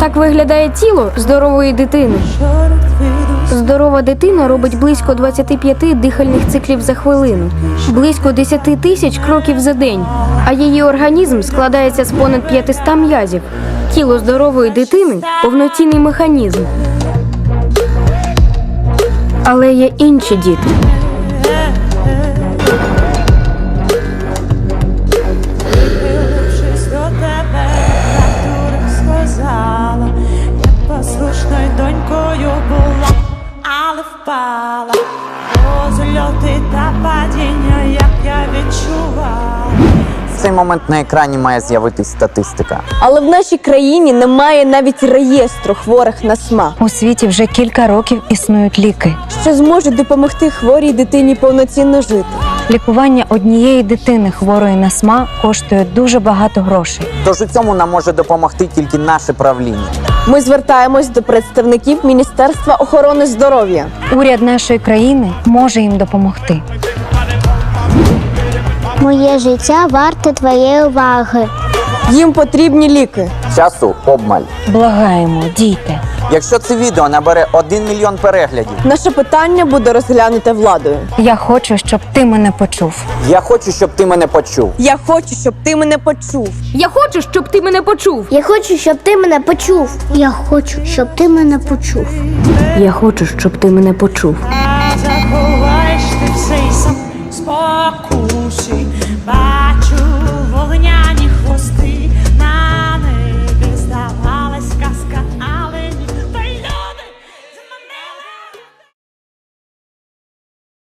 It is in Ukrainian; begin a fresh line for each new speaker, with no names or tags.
Так виглядає тіло здорової дитини. Здорова дитина робить близько 25 дихальних циклів за хвилину, близько 10 тисяч кроків за день. А її організм складається з понад 500 м'язів. Тіло здорової дитини повноцінний механізм. Але є інші діти.
Донькою була, але впала. Розльоти та падіння, як я відчувала.
В цей момент на екрані має з'явитись статистика.
Але в нашій країні немає навіть реєстру хворих на СМА,
У світі вже кілька років існують ліки.
що зможуть допомогти хворій дитині повноцінно жити.
Лікування однієї дитини хворої на СМА коштує дуже багато грошей.
Тож у цьому нам може допомогти тільки наше правління.
Ми звертаємось до представників Міністерства охорони здоров'я.
Уряд нашої країни може їм допомогти.
Моє життя варте твоєї уваги.
Їм потрібні ліки.
Часу обмаль.
Благаємо, дійте.
Якщо це відео набере 1 мільйон переглядів,
Наше питання буде розглянуте владою.
Я хочу, щоб ти мене почув.
я хочу, щоб ти мене почув.
Я хочу, щоб ти мене почув.
Я хочу, щоб ти мене почув.
Я хочу, щоб ти мене почув. Я хочу, щоб ти мене почув.
Я хочу, щоб ти мене почув.